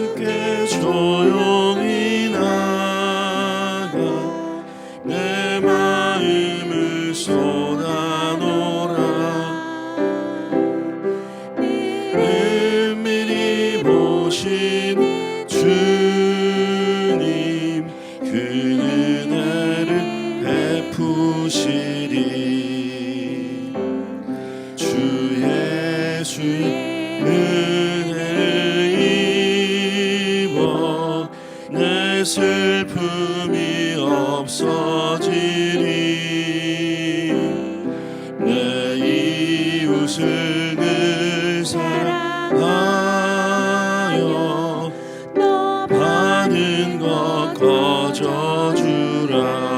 예 주라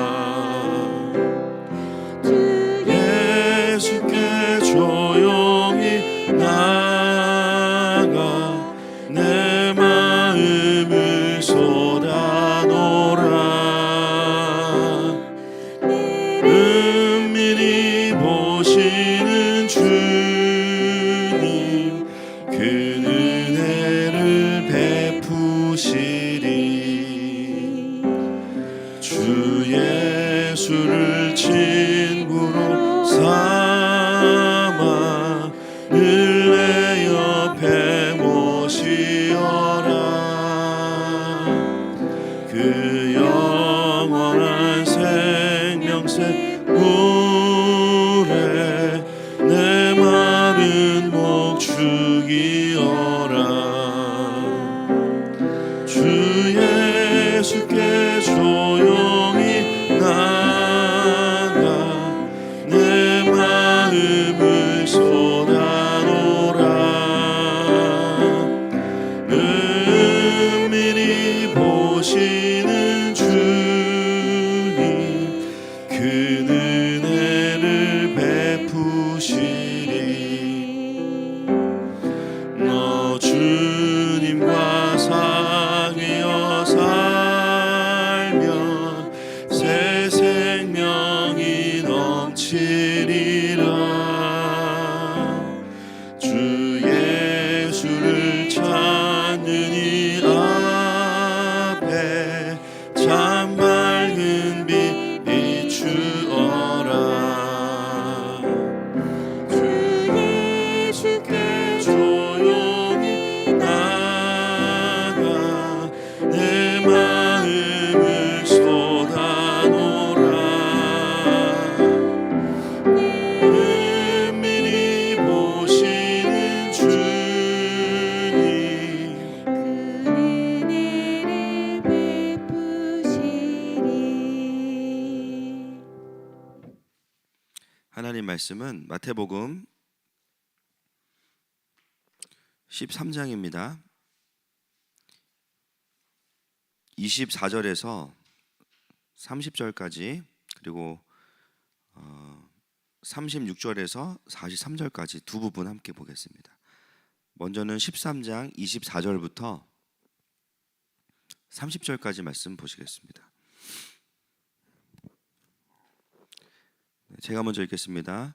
말씀은 마태복음 13장입니다. 24절에서 30절까지 그리고 어, 36절에서 43절까지 두 부분 함께 보겠습니다. 먼저는 13장 24절부터 30절까지 말씀 보시겠습니다. 네, 제가 먼저 읽겠습니다.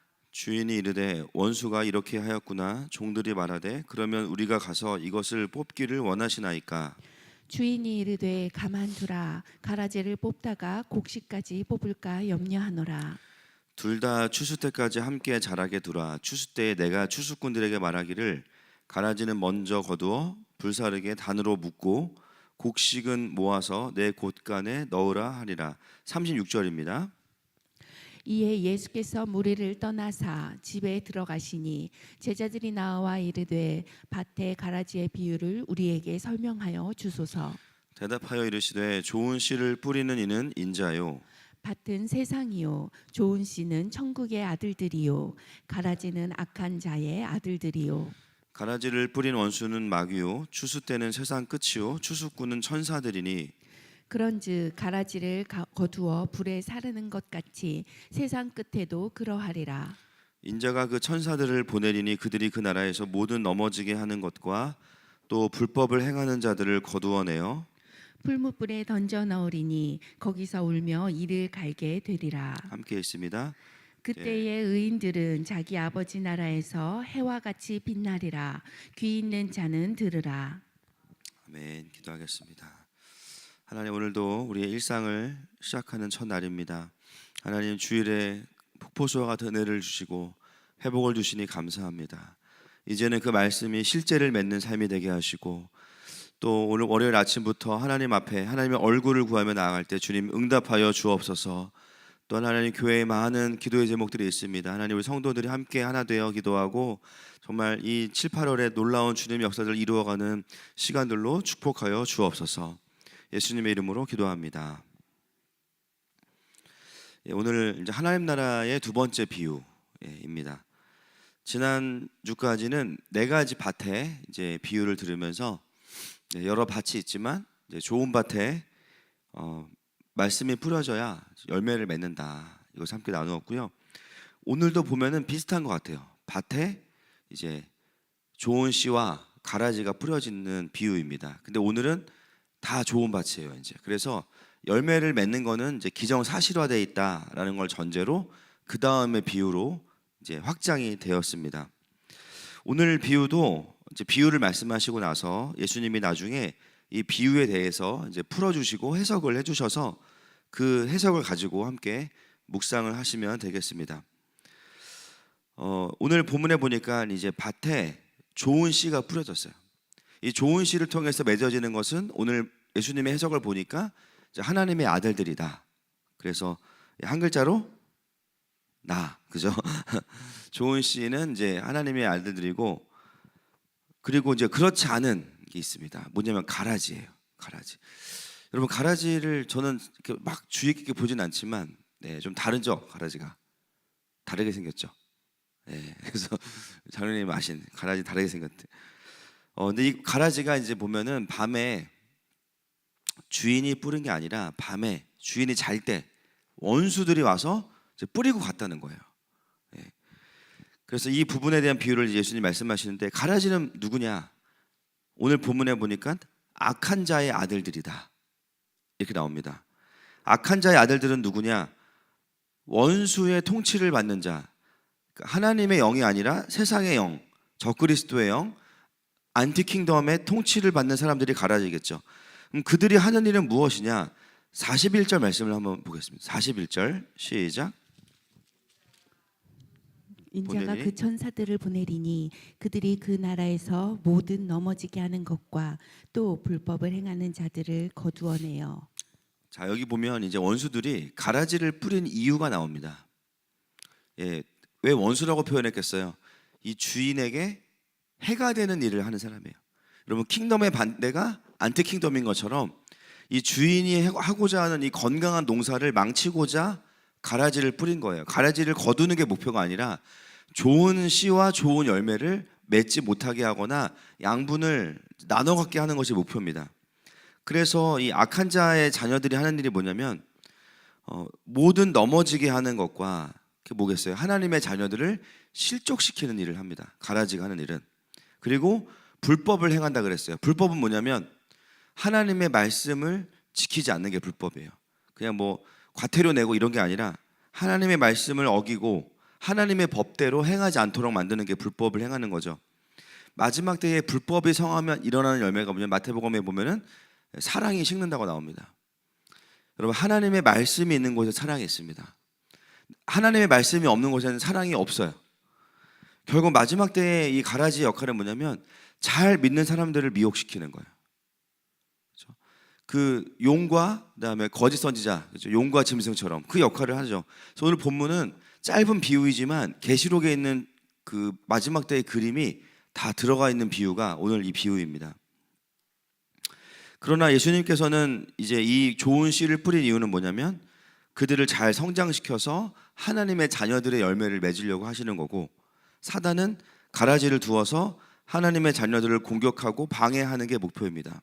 주인이 이르되 원수가 이렇게 하였구나. 종들이 말하되 그러면 우리가 가서 이것을 뽑기를 원하시나이까? 주인이 이르되 가만두라. 가라지를 뽑다가 곡식까지 뽑을까 염려하노라. 둘 다 추수 때까지 함께 자라게 두라. 추수 때에 내가 추수꾼들에게 말하기를 가라지는 먼저 거두어 불사르게 단으로 묶고 곡식은 모아서 내 곳간에 넣으라 하리라. 36절입니다 이에 예수께서 무리를 떠나사 집에 들어가시니 제자들이 나와 이르되 밭에 가라지의 비유를 우리에게 설명하여 주소서. 대답하여 이르시되 좋은 씨를 뿌리는 이는 인자요. 밭은 세상이요. 좋은 씨는 천국의 아들들이요. 가라지는 악한 자의 아들들이요. 가라지를 뿌린 원수는 마귀요. 추수 때는 세상 끝이요. 추수꾼은 천사들이니 그런즉 가라지를 가- 거두어 불에 사르는 것 같이 세상 끝에도 그러하리라 인자가 그 천사들을 보내리니 그들이 그 나라에서 모든 넘어지게 하는 것과 또 불법을 행하는 자들을 거두어내어 풀무불에 던져 넣으리니 거기서 울며 이를 갈게 되리라 함께 있습니다. 그때의 의인들은 자기 아버지 나라에서 해와 같이 빛나리라 귀 있는 자는 들으라 아멘. 기도하겠습니다. 하나님 오늘도 우리의 일상을 시작하는 첫 날입니다. 하나님 주일에 폭포수와 같은 은혜를 주시고 회복을 주시니 감사합니다. 이제는 그 말씀이 실제를 맺는 삶이 되게 하시고 또 오늘 월요일 아침부터 하나님 앞에 하나님의 얼굴을 구하며 나아갈 때 주님 응답하여 주옵소서. 또 하나님 교회에 많은 기도의 제목들이 있습니다. 하나님 우리 성도들이 함께 하나 되어 기도하고 정말 이 7, 8월에 놀라운 주님의 역사들을 이루어가는 시간들로 축복하여 주옵소서. 예수님의 이름으로 기도합니다. 예, 오늘 이제 하나님 나라의 두 번째 비유입니다. 지난 주까지는 네 가지 밭에 이제 비유를 들으면서 네, 여러 밭이 있지만 좋은 밭에 어, 말씀이 뿌려져야 열매를 맺는다. 이것을 함께 나누었고요. 오늘도 보면은 비슷한 것 같아요. 밭에 이제 좋은 씨와 가라지가 뿌려지는 비유입니다. 근데 오늘은 다 좋은 밭이에요, 이제. 그래서 열매를 맺는 거는 이제 기정 사실화되어 있다라는 걸 전제로 그 다음에 비유로 이제 확장이 되었습니다. 오늘 비유도 이제 비유를 말씀하시고 나서 예수님이 나중에 이 비유에 대해서 이제 풀어주시고 해석을 해주셔서 그 해석을 가지고 함께 묵상을 하시면 되겠습니다. 어, 오늘 본문에 보니까 이제 밭에 좋은 씨가 뿌려졌어요. 이 좋은 씨를 통해서 맺어지는 것은 오늘 예수님의 해석을 보니까 하나님의 아들들이다. 그래서 한 글자로 나 그죠? 좋은 씨는 이제 하나님의 아들들이고 그리고 이제 그렇지 않은 게 있습니다. 뭐냐면 가라지예요. 가라지. 여러분 가라지를 저는 이렇게 막 주의 깊게 보진 않지만 네, 좀 다르죠 가라지가 다르게 생겼죠. 네, 그래서 장로님 아신 가라지 다르게 생겼대. 어, 근데 이 가라지가 이제 보면은 밤에 주인이 뿌린 게 아니라 밤에 주인이 잘 때 원수들이 와서 뿌리고 갔다는 거예요. 예. 그래서 이 부분에 대한 비유를 예수님 말씀하시는데 가라지는 누구냐? 오늘 본문에 보니까 악한 자의 아들들이다. 이렇게 나옵니다. 악한 자의 아들들은 누구냐? 원수의 통치를 받는 자. 그러니까 하나님의 영이 아니라 세상의 영, 적그리스도의 영, 안티킹덤의 통치를 받는 사람들이 가라지겠죠. 그들이 하는 일은 무엇이냐? 41절 말씀을 한번 보겠습니다. 41절 시작. 인자가? 그 천사들을 보내리니 그들이 그 나라에서 모든 넘어지게 하는 것과 또 불법을 행하는 자들을 거두어내요 자 여기 보면 이제 원수들이 가라지를 뿌린 이유가 나옵니다. 예, 왜 원수라고 표현했겠어요? 이 주인에게 해가 되는 일을 하는 사람이에요. 여러분 킹덤의 반대가 안티 킹덤인 것처럼 이 주인이 해- 하고자 하는 이 건강한 농사를 망치고자 가라지를 뿌린 거예요. 가라지를 거두는 게 목표가 아니라 좋은 씨와 좋은 열매를 맺지 못하게 하거나 양분을 나눠 갖게 하는 것이 목표입니다. 그래서 이 악한 자의 자녀들이 하는 일이 뭐냐면 어, 모든 넘어지게 하는 것과 그게 뭐겠어요? 하나님의 자녀들을 실족시키는 일을 합니다. 가라지가 하는 일은 그리고 불법을 행한다 그랬어요. 불법은 뭐냐면 하나님의 말씀을 지키지 않는 게 불법이에요. 그냥 뭐 과태료 내고 이런 게 아니라 하나님의 말씀을 어기고 하나님의 법대로 행하지 않도록 만드는 게 불법을 행하는 거죠. 마지막 때에 불법이 성하면 일어나는 열매가 뭐냐면 마태복음에 보면은 사랑이 식는다고 나옵니다. 여러분 하나님의 말씀이 있는 곳에 사랑이 있습니다. 하나님의 말씀이 없는 곳에는 사랑이 없어요. 결국 마지막 때에 이 가라지 역할은 뭐냐면 잘 믿는 사람들을 미혹시키는 거예요. 그 용과 그다음에 거짓 선지자, 그렇죠? 용과 짐승처럼 그 역할을 하죠. 그래서 오늘 본문은 짧은 비유이지만 계시록에 있는 그 마지막 때의 그림이 다 들어가 있는 비유가 오늘 이 비유입니다. 그러나 예수님께서는 이제 이 좋은 씨를 뿌린 이유는 뭐냐면 그들을 잘 성장시켜서 하나님의 자녀들의 열매를 맺으려고 하시는 거고 사단은 가라지를 두어서 하나님의 자녀들을 공격하고 방해하는 게 목표입니다.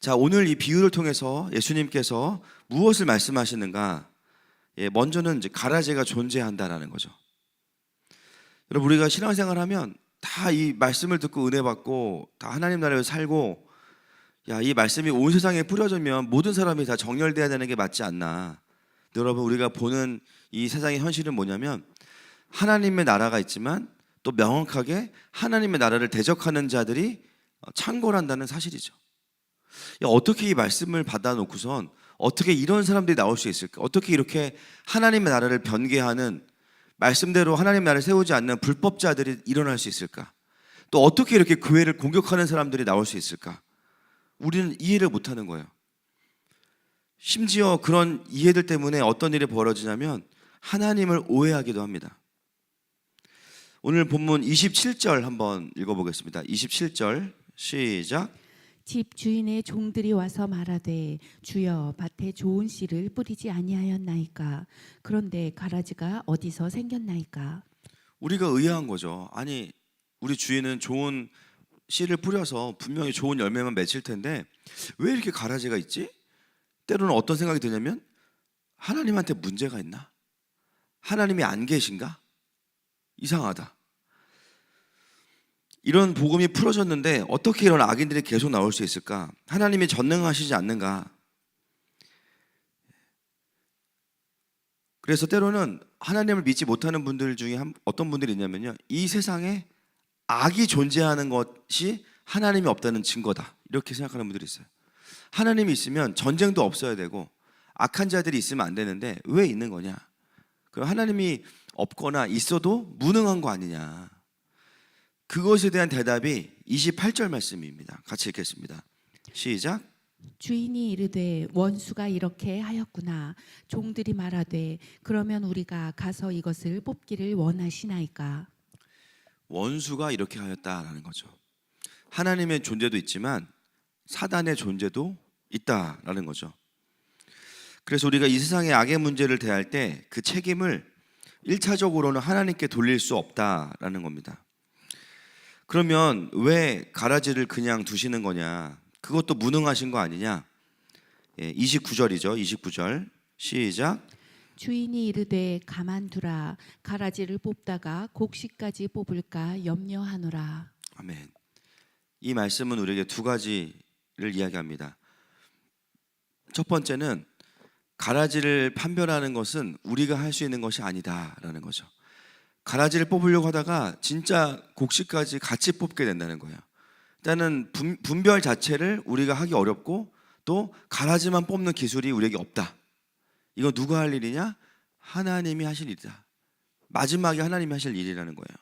자, 오늘 이 비유를 통해서 예수님께서 무엇을 말씀하시는가? 예, 먼저는 이제 가라지가 존재한다라는 거죠. 여러분 우리가 신앙생활 하면 다 이 말씀을 듣고 은혜 받고 다 하나님 나라에서 살고 야, 이 말씀이 온 세상에 뿌려지면 모든 사람이 다 정렬돼야 되는 게 맞지 않나. 여러분 우리가 보는 이 세상의 현실은 뭐냐면 하나님의 나라가 있지만 또 명확하게 하나님의 나라를 대적하는 자들이 창궐한다는 사실이죠. 야, 어떻게 이 말씀을 받아놓고선 어떻게 이런 사람들이 나올 수 있을까? 어떻게 이렇게 하나님의 나라를 변개하는 말씀대로 하나님 나라를 세우지 않는 불법자들이 일어날 수 있을까? 또 어떻게 이렇게 교회를 공격하는 사람들이 나올 수 있을까? 우리는 이해를 못하는 거예요. 심지어 그런 이해들 때문에 어떤 일이 벌어지냐면 하나님을 오해하기도 합니다. 오늘 본문 27절 한번 읽어보겠습니다. 27절 시작. 집 주인의 종들이 와서 말하되 주여 밭에 좋은 씨를 뿌리지 아니하였나이까 그런데 가라지가 어디서 생겼나이까 우리가 의아한 거죠. 아니 우리 주인은 좋은 씨를 뿌려서 분명히 좋은 열매만 맺힐 텐데 왜 이렇게 가라지가 있지? 때로는 어떤 생각이 드냐면 하나님한테 문제가 있나? 하나님이 안 계신가? 이상하다. 이런 복음이 풀어졌는데 어떻게 이런 악인들이 계속 나올 수 있을까? 하나님이 전능하시지 않는가? 그래서 때로는 하나님을 믿지 못하는 분들 중에 한- 어떤 분들이 있냐면요. 이 세상에 악이 존재하는 것이 하나님이 없다는 증거다. 이렇게 생각하는 분들이 있어요. 하나님이 있으면 전쟁도 없어야 되고 악한 자들이 있으면 안 되는데 왜 있는 거냐? 그럼 하나님이 없거나 있어도 무능한 거 아니냐? 그것에 대한 대답이 28절 말씀입니다. 같이 읽겠습니다. 시작. 주인이 이르되 원수가 이렇게 하였구나 종들이 말하되 그러면 우리가 가서 이것을 뽑기를 원하시나이까 원수가 이렇게 하였다라는 거죠. 하나님의 존재도 있지만 사단의 존재도 있다라는 거죠. 그래서 우리가 이 세상의 악의 문제를 대할 때 그 책임을 일차적으로는 하나님께 돌릴 수 없다라는 겁니다. 그러면 왜 가라지를 그냥 두시는 거냐? 그것도 무능하신 거 아니냐? 예, 29절이죠. 29절. 시작. 주인이 이르되 가만두라 가라지를 뽑다가 곡식까지 뽑을까 염려하노라 아멘. 이 말씀은 우리에게 두 가지를 이야기합니다. 첫 번째는 가라지를 판별하는 것은 우리가 할 수 있는 것이 아니다라는 거죠. 가라지를 뽑으려고 하다가 진짜 곡식까지 같이 뽑게 된다는 거예요. 일단은 분, 분별 자체를 우리가 하기 어렵고 또 가라지만 뽑는 기술이 우리에게 없다. 이거 누가 할 일이냐? 하나님이 하실 일이다. 마지막에 하나님이 하실 일이라는 거예요.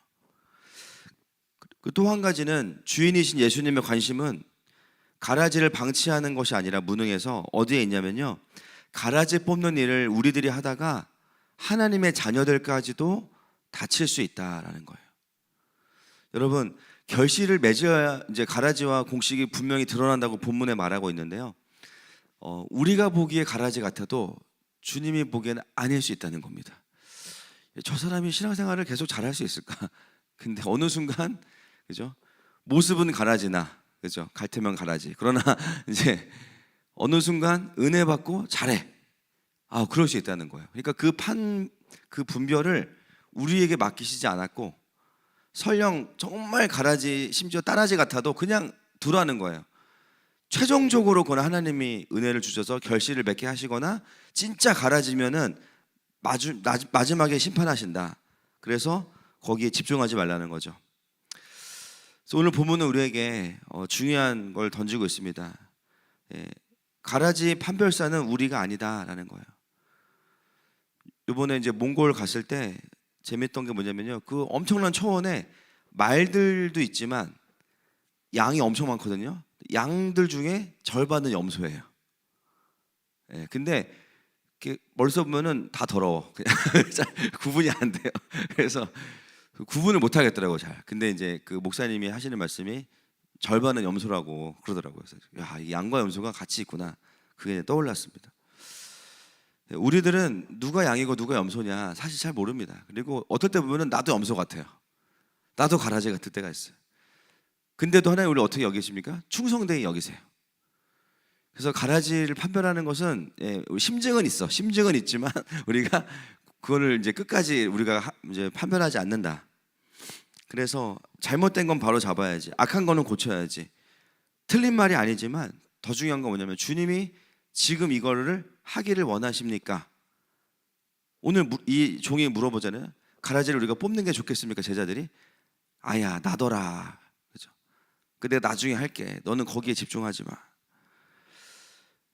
또 한 가지는 주인이신 예수님의 관심은 가라지를 방치하는 것이 아니라 무능해서 어디에 있냐면요. 가라지 뽑는 일을 우리들이 하다가 하나님의 자녀들까지도 다칠 수 있다라는 거예요. 여러분 결실을 맺어야 이제 가라지와 공식이 분명히 드러난다고 본문에 말하고 있는데요. 어, 우리가 보기에 가라지 같아도 주님이 보기에는 아닐 수 있다는 겁니다. 저 사람이 신앙생활을 계속 잘할 수 있을까? 근데 어느 순간 그죠? 모습은 가라지나 그죠? 갈테면 가라지. 그러나 이제 어느 순간 은혜 받고 잘해. 아, 그럴 수 있다는 거예요. 그러니까 그 판 그 분별을 우리에게 맡기시지 않았고 설령 정말 가라지 심지어 따라지 같아도 그냥 두라는 거예요. 최종적으로 그건 하나님이 은혜를 주셔서 결실을 맺게 하시거나 진짜 가라지면은 마주, 마, 마지막에 심판하신다. 그래서 거기에 집중하지 말라는 거죠. 오늘 본문은 우리에게 어, 중요한 걸 던지고 있습니다. 예, 가라지 판별사는 우리가 아니다라는 거예요. 이번에 이제 몽골 갔을 때 재밌던 게 뭐냐면요. 그 엄청난 초원에 말들도 있지만 양이 엄청 많거든요. 양들 중에 절반은 염소예요. 예, 근데 이렇게 멀리서 보면은 다 더러워. 구분이 안 돼요. 그래서 그 구분을 못 하겠더라고 요 잘. 근데 이제 그 목사님이 하시는 말씀이 절반은 염소라고 그러더라고요. 그래서 야, 이 양과 염소가 같이 있구나. 그게 떠올랐습니다. 예, 우리들은 누가 양이고 누가 염소냐 사실 잘 모릅니다. 그리고 어떨 때 보면은 나도 염소 같아요. 나도 가라지 같을 때가 있어요. 근데도 하나님 우리 어떻게 여기십니까? 충성되게 여기세요. 그래서 가라지를 판별하는 것은 예, 심증은 있어. 심증은 있지만 우리가 그거를 이제 끝까지 우리가 하- 이제 판별하지 않는다. 그래서 잘못된 건 바로 잡아야지. 악한 거는 고쳐야지. 틀린 말이 아니지만 더 중요한 건 뭐냐면 주님이 지금 이거를 하기를 원하십니까? 오늘 무- 이 종이 물어보잖아요. 가라지를 우리가 뽑는 게 좋겠습니까, 제자들이? 아야, 나더라. 그죠? 근데 나중에 할게. 너는 거기에 집중하지 마.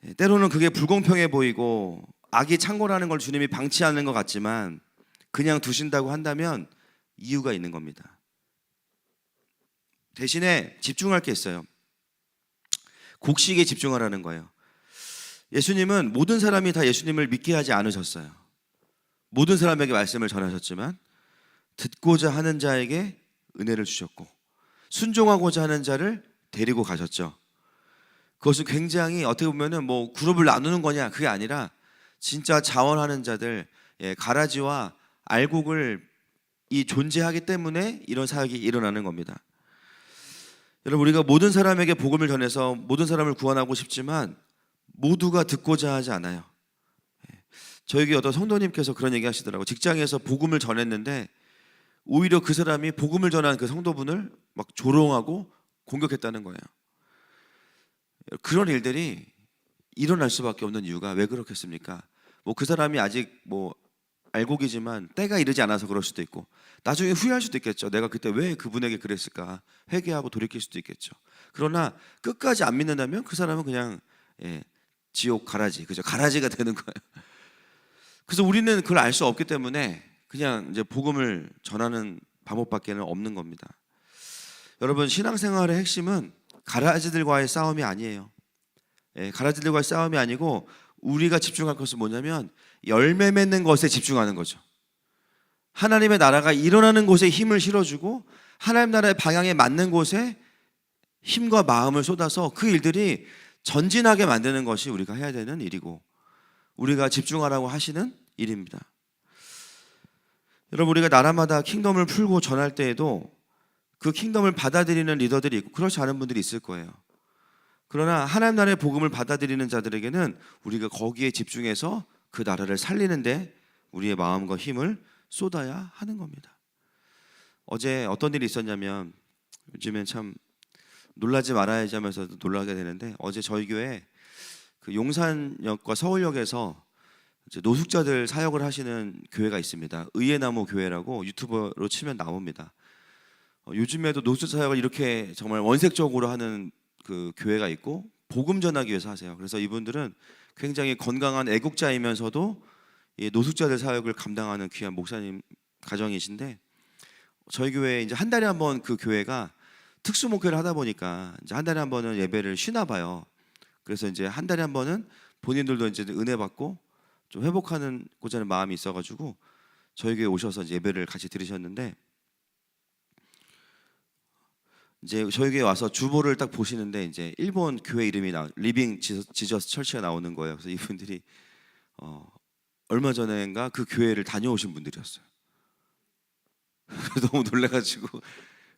예, 때로는 그게 불공평해 보이고 악이 창궐하는 걸 주님이 방치하는 것 같지만 그냥 두신다고 한다면 이유가 있는 겁니다. 대신에 집중할 게 있어요. 곡식에 집중하라는 거예요. 예수님은 모든 사람이 다 예수님을 믿게 하지 않으셨어요. 모든 사람에게 말씀을 전하셨지만 듣고자 하는 자에게 은혜를 주셨고 순종하고자 하는 자를 데리고 가셨죠. 그것은 굉장히 어떻게 보면은 뭐 그룹을 나누는 거냐 그게 아니라 진짜 자원하는 자들 예, 가라지와 알곡을 이 존재하기 때문에 이런 사역이 일어나는 겁니다. 여러분 우리가 모든 사람에게 복음을 전해서 모든 사람을 구원하고 싶지만 모두가 듣고자 하지 않아요. 예. 저에게 어떤 성도님께서 그런 얘기 하시더라고. 직장에서 복음을 전했는데 오히려 그 사람이 복음을 전한 그 성도분을 막 조롱하고 공격했다는 거예요. 그런 일들이 일어날 수밖에 없는 이유가 왜 그렇겠습니까? 뭐 그 사람이 아직 뭐 알곡이지만 때가 이르지 않아서 그럴 수도 있고 나중에 후회할 수도 있겠죠. 내가 그때 왜 그분에게 그랬을까 회개하고 돌이킬 수도 있겠죠. 그러나 끝까지 안 믿는다면 그 사람은 그냥 예, 지옥 가라지 그죠 가라지가 되는 거예요. 그래서 우리는 그걸 알 수 없기 때문에 그냥 이제 복음을 전하는 방법밖에는 없는 겁니다. 여러분 신앙생활의 핵심은 가라지들과의 싸움이 아니에요. 예, 가라지들과의 싸움이 아니고 우리가 집중할 것은 뭐냐면 열매 맺는 것에 집중하는 거죠. 하나님의 나라가 일어나는 곳에 힘을 실어주고 하나님 나라의 방향에 맞는 곳에 힘과 마음을 쏟아서 그 일들이 전진하게 만드는 것이 우리가 해야 되는 일이고 우리가 집중하라고 하시는 일입니다. 여러분 우리가 나라마다 킹덤을 풀고 전할 때에도 그 킹덤을 받아들이는 리더들이 있고 그렇지 않은 분들이 있을 거예요. 그러나 하나님 나라의 복음을 받아들이는 자들에게는 우리가 거기에 집중해서 그 나라를 살리는데 우리의 마음과 힘을 쏟아야 하는 겁니다. 어제 어떤 일이 있었냐면 요즘엔 참 놀라지 말아야지 하면서도 놀라게 되는데 어제 저희 교회 그 용산역과 서울역에서 노숙자들 사역을 하시는 교회가 있습니다. 의예나무 교회라고 유튜버로 치면 나옵니다. 어, 요즘에도 노숙 사역을 이렇게 정말 원색적으로 하는 그 교회가 있고 복음 전하기 위해서 하세요. 그래서 이분들은 굉장히 건강한 애국자이면서도 이 노숙자들 사역을 감당하는 귀한 목사님 가정이신데 저희 교회 이제 한 달에 한 번 그 교회가 특수 목회를 하다 보니까 이제 한 달에 한 번은 예배를 쉬나 봐요. 그래서 이제 한 달에 한 번은 본인들도 이제 은혜 받고 좀 회복하는 고자 하는 마음이 있어가지고 저희 교회 오셔서 이제 예배를 같이 들으셨는데 이제 교회 와서 주보를 딱 보시는데 이제 일본 교회 이름이 나 리빙 지저- 지저스 철치가 나오는 거예요. 그래서 이분들이 어, 얼마 전에인가 그 교회를 다녀오신 분들이었어요. 너무 놀래가지고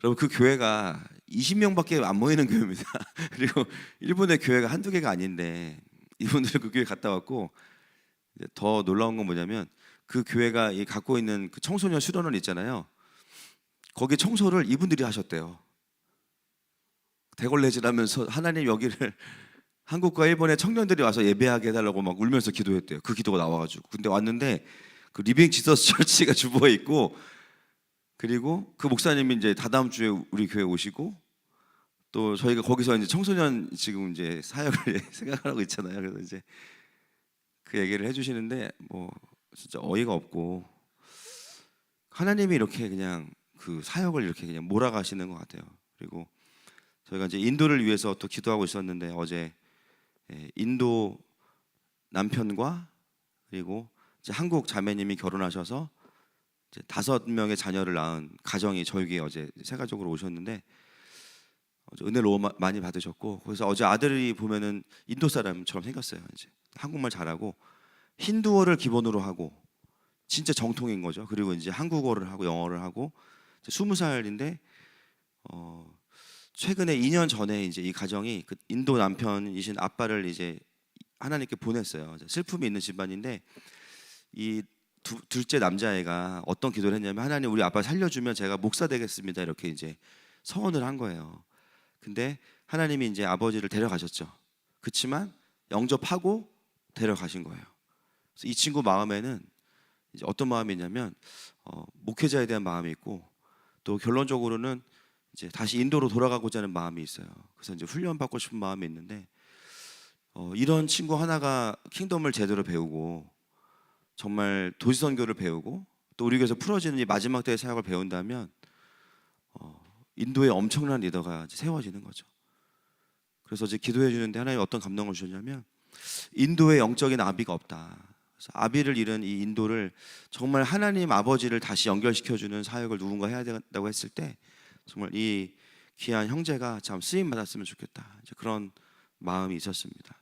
여러분 그 교회가 20명밖에 안 모이는 교회입니다. 그리고 일본의 교회가 한두 개가 아닌데 이분들 그 교회 갔다 왔고 더 놀라운 건 뭐냐면 그 교회가 이 갖고 있는 그 청소년 수련원 있잖아요. 거기 청소를 이분들이 하셨대요. 대걸레질하면서 하나님 여기를 한국과 일본의 청년들이 와서 예배하게 해달라고 막 울면서 기도했대요. 그 기도가 나와가지고 근데 왔는데 그 리빙 지서스 철치가 주보에 있고 그리고 그 목사님이 이제 다다음 주에 우리 교회 오시고 또 저희가 거기서 이제 청소년 지금 이제 사역을 생각하고 있잖아요. 그래서 이제 그 얘기를 해주시는데 뭐 진짜 어이가 없고 하나님이 이렇게 그냥 그 사역을 이렇게 그냥 몰아가시는 것 같아요. 그리고 저희가 이제 인도를 위해서 또 기도하고 있었는데 어제 예, 인도 남편과 그리고 이제 한국 자매님이 결혼하셔서 다섯 명의 자녀를 낳은 가정이 교회 어제 세가족으로 오셨는데 어제 은혜 너무 마- 많이 받으셨고 그래서 어제 아들이 보면은 인도 사람처럼 생겼어요. 이제 한국말 잘하고 힌두어를 기본으로 하고 진짜 정통인 거죠. 그리고 이제 한국어를 하고 영어를 하고 스무 살인데 어 최근에 2년 전에 이제 이 가정이 그 인도 남편이신 아빠를 이제 하나님께 보냈어요. 슬픔이 있는 집안인데 이 두, 둘째 남자애가 어떤 기도를 했냐면 하나님 우리 아빠 살려주면 제가 목사 되겠습니다 이렇게 이제 서원을 한 거예요. 근데 하나님이 이제 아버지를 데려가셨죠. 그렇지만 영접하고 데려가신 거예요. 이 친구 마음에는 이제 어떤 마음이 있냐면 어, 목회자에 대한 마음이 있고 또 결론적으로는 이제 다시 인도로 돌아가고자 하는 마음이 있어요. 그래서 이제 훈련 받고 싶은 마음이 있는데 어, 이런 친구 하나가 킹덤을 제대로 배우고 정말 도시 선교를 배우고 또 우리 교회에서 풀어지는 이 마지막 때의 사역을 배운다면 어, 인도의 엄청난 리더가 세워지는 거죠. 그래서 이제 기도해 주는데 하나님 어떤 감동을 주셨냐면 인도에 영적인 아비가 없다. 아비를 잃은 이 인도를 정말 하나님 아버지를 다시 연결시켜 주는 사역을 누군가 해야 된다고 했을 때 정말 이 귀한 형제가 참 쓰임 받았으면 좋겠다. 그런 마음이 있었습니다.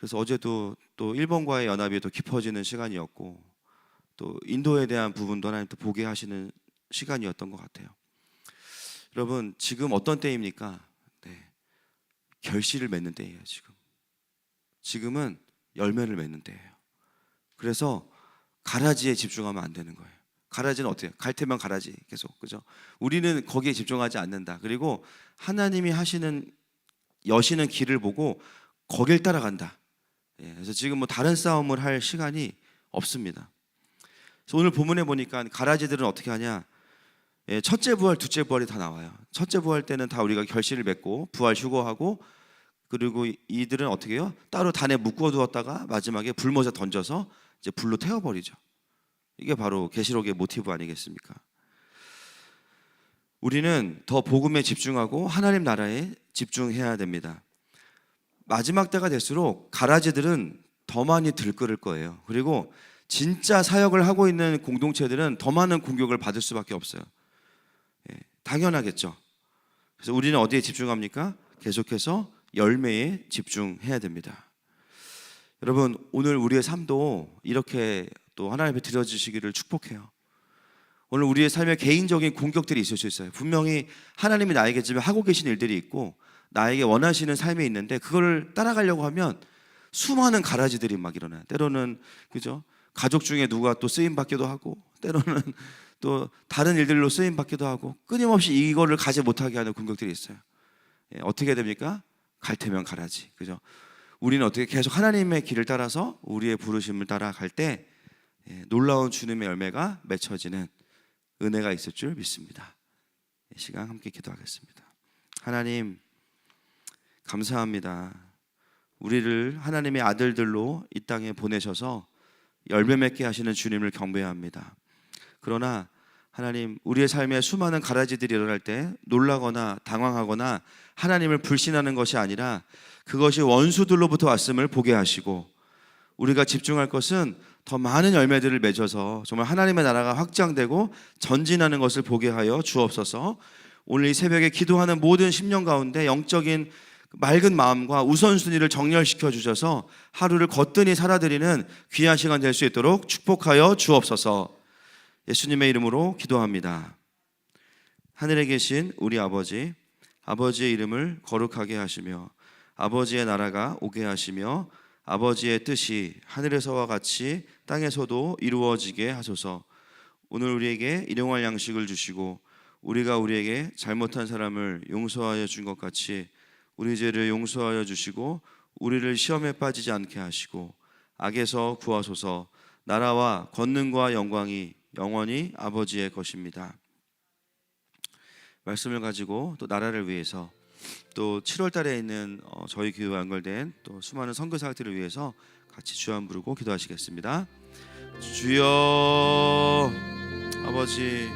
그래서 어제도 또 일본과의 연합이 또 깊어지는 시간이었고 또 인도에 대한 부분도 하나님 또 보게 하시는 시간이었던 것 같아요. 여러분 지금 어떤 때입니까? 네. 결실을 맺는 때예요 지금. 지금은 열매를 맺는 때예요. 그래서 가라지에 집중하면 안 되는 거예요. 가라지는 어때요? 갈 테면 가라지 계속 그죠? 우리는 거기에 집중하지 않는다. 그리고 하나님이 하시는 여시는 길을 보고 거길 따라간다. 예, 그래서 지금 뭐 다른 싸움을 할 시간이 없습니다. 그래서 오늘 본문에 보니까 가라지들은 어떻게 하냐? 예, 첫째 부활, 둘째 부활이 다 나와요. 첫째 부활 때는 다 우리가 결실을 맺고 부활 휴거하고 그리고 이- 이들은 어떻게 해요? 따로 단에 묶어 두었다가 마지막에 불모자 던져서 이제 불로 태워 버리죠. 이게 바로 계시록의 모티브 아니겠습니까? 우리는 더 복음에 집중하고 하나님 나라에 집중해야 됩니다. 마지막 때가 될수록 가라지들은 더 많이 들끓을 거예요. 그리고 진짜 사역을 하고 있는 공동체들은 더 많은 공격을 받을 수밖에 없어요. 예, 당연하겠죠. 그래서 우리는 어디에 집중합니까? 계속해서 열매에 집중해야 됩니다. 여러분 오늘 우리의 삶도 이렇게 또 하나님 앞에 드려지시기를 축복해요. 오늘 우리의 삶에 개인적인 공격들이 있을 수 있어요. 분명히 하나님이 나에게 지금 하고 계신 일들이 있고 나에게 원하시는 삶이 있는데 그걸 따라가려고 하면 수많은 가라지들이 막 일어나요. 때로는 그죠? 가족 중에 누가 또 쓰임 받기도 하고 때로는 또 다른 일들로 쓰임 받기도 하고 끊임없이 이거를 가지 못하게 하는 공격들이 있어요. 예, 어떻게 됩니까? 갈 테면 가라지. 그죠? 우리는 어떻게 계속 하나님의 길을 따라서 우리의 부르심을 따라갈 때 예, 놀라운 주님의 열매가 맺혀지는 은혜가 있을 줄 믿습니다. 이 시간 함께 기도하겠습니다. 하나님 감사합니다. 우리를 하나님의 아들들로 이 땅에 보내셔서 열매 맺게 하시는 주님을 경배합니다. 그러나 하나님 우리의 삶에 수많은 가라지들이 일어날 때 놀라거나 당황하거나 하나님을 불신하는 것이 아니라 그것이 원수들로부터 왔음을 보게 하시고 우리가 집중할 것은 더 많은 열매들을 맺어서 정말 하나님의 나라가 확장되고 전진하는 것을 보게 하여 주옵소서. 오늘 이 새벽에 기도하는 모든 심령 가운데 영적인 맑은 마음과 우선순위를 정렬시켜 주셔서 하루를 거뜬히 살아드리는 귀한 시간 될 수 있도록 축복하여 주옵소서. 예수님의 이름으로 기도합니다. 하늘에 계신 우리 아버지, 아버지의 이름을 거룩하게 하시며 아버지의 나라가 오게 하시며 아버지의 뜻이 하늘에서와 같이 땅에서도 이루어지게 하소서. 오늘 우리에게 일용할 양식을 주시고 우리가 우리에게 잘못한 사람을 용서하여 준 것 같이 우리 죄를 용서하여 주시고 우리를 시험에 빠지지 않게 하시고 악에서 구하소서. 나라와 권능과 영광이 영원히 아버지의 것입니다. 말씀을 가지고 또 나라를 위해서 또 7월 달에 있는 어, 저희 교회와 연결된 또 수많은 선교사들을 위해서 같이 한 부르고 기도하시겠습니다. 주여 아버지